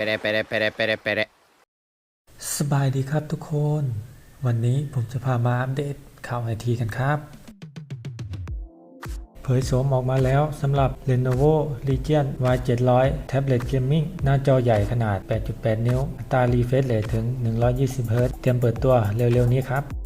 Pere, pere, pere, pere, pere. สบายดีครับทุกคน วันนี้ผมจะพามาอัปเดตข่าวไอทีกันครับ เผยโฉมออกมาแล้วสำหรับ Lenovo Legion Y700 Tablet Gaming หน้าจอใหญ่ขนาด 8.8 นิ้ว อัตรา refresh rate ถึง 120 Hz เตรียมเปิดตัวเร็วๆนี้ครับ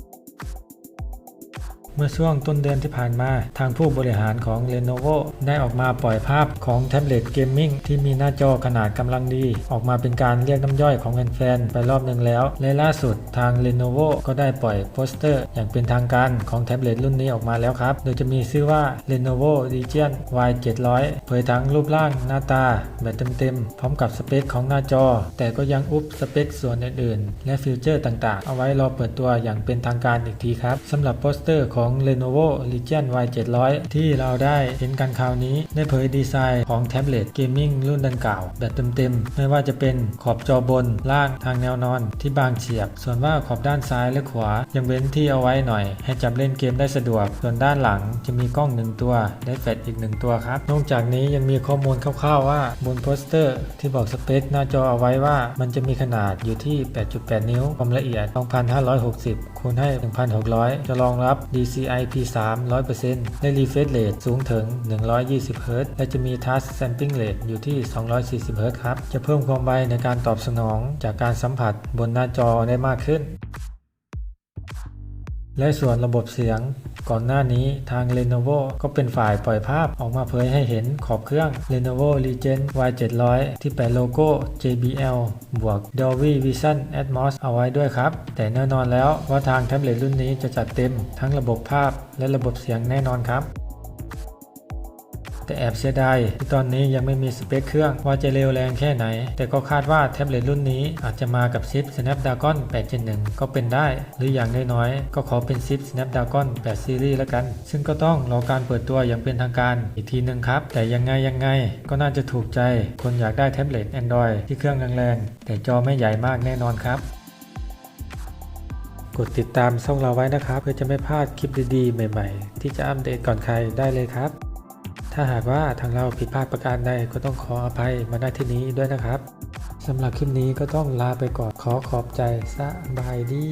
เมื่อช่วงต้นเดือนที่ผ่านมา ทางผู้บริหารของ Lenovo ได้ออกมาปล่อยภาพของแท็บเล็ตเกมมิ่งที่มีหน้าจอขนาดกำลังดี ออกมาเป็นการเรียกน้ำย่อยของแฟนๆ ไปรอบหนึ่งแล้ว และล่าสุดทาง Lenovo ก็ได้ปล่อยโปสเตอร์ อย่างเป็นทางการของแท็บเล็ตรุ่นนี้ออกมาแล้วครับ โดยจะมีชื่อว่า Lenovo Legion Y700 เผยทั้งรูปร่างหน้าตา แบบเต็มๆ พร้อมกับสเปคของหน้าจอ แต่ก็ยังอุบสเปคส่วนอื่นๆ และฟีเจอร์ต่างๆ เอาไว้รอเปิดตัวอย่างเป็นทางการอีกทีครับสำหรับโปสเตอร์ของของ Lenovo Legion Y700 ที่เราได้เห็นกันคราวนี้ ได้เผยดีไซน์ของแท็บเล็ตเกมมิ่งรุ่นดังกล่าว แบบเต็มๆ ไม่ว่าจะเป็นขอบจอบนล่างทางแนวนอนที่บางเฉียบ ส่วนว่าขอบด้านซ้ายและขวา ยังเว้นที่เอาไว้หน่อย ให้จับเล่นเกมได้สะดวก ส่วนด้านหลังจะมีกล้องหนึ่งตัว และแฟลชอีกหนึ่งตัวครับ นอกจากนี้ยังมีข้อมูลคร่าวๆว่าบนโปสเตอร์ ที่บอกสเปคหน้าจอเอาไว้ว่า มันจะมีขนาดอยู่ที่ 8.8 นิ้ว ความละเอียด 2560คูณให้ 1600 จะรองรับ PCI P3 100%ได้ refresh rate สูงถึง 120 Hz และจะมี touch sampling rate อยู่ที่ 240 Hz ครับ จะเพิ่มความไวในการตอบสนองจากการสัมผัสบนหน้าจอได้มากขึ้น และส่วนระบบเสียง ก่อนหน้านี้ทาง Lenovo ก็เป็นฝ่ายปล่อยภาพออกมาเผยให้เห็นขอบเครื่อง Lenovo Legion Y700 ที่แปะโลโก้ JBL บวก Dolby Vision Atmos เอาไว้ด้วยครับ แต่แน่นอนแล้วว่าทางแท็บเล็ตรุ่นนี้จะจัดเต็มทั้งระบบภาพและระบบเสียงแน่นอนครับ แต่แอบเสียดายที่ตอนนี้ยังไม่มีสเปคเครื่องว่าจะเร็วแรงแค่ไหน แต่ก็คาดว่าแท็บเล็ตรุ่นนี้อาจจะมากับชิป Snapdragon 8 Gen 1ก็เป็นได้ หรืออย่างน้อยๆ ก็ขอเป็นชิป Snapdragon 8 Series แล้วกัน ซึ่งก็ต้องรอการเปิดตัวอย่างเป็นทางการอีกทีหนึ่งครับ แต่ยังไงยังไงก็น่าจะถูกใจคนอยากได้แท็บเล็ต Android ที่เครื่องแรงๆแต่จอไม่ใหญ่มากแน่นอนครับกดติดตามช่องเราไว้นะครับ เพื่อจะไม่พลาดคลิปดีๆ ใหม่ๆ ที่จะอัปเดตก่อนใครได้เลยครับ ถ้าหากว่าทางเราผิดพลาดประการใดก็ต้องขออภัยมาณที่นี้ด้วยนะครับสำหรับคลิปนี้ก็ต้องลาไปก่อนขอขอบใจสบายดี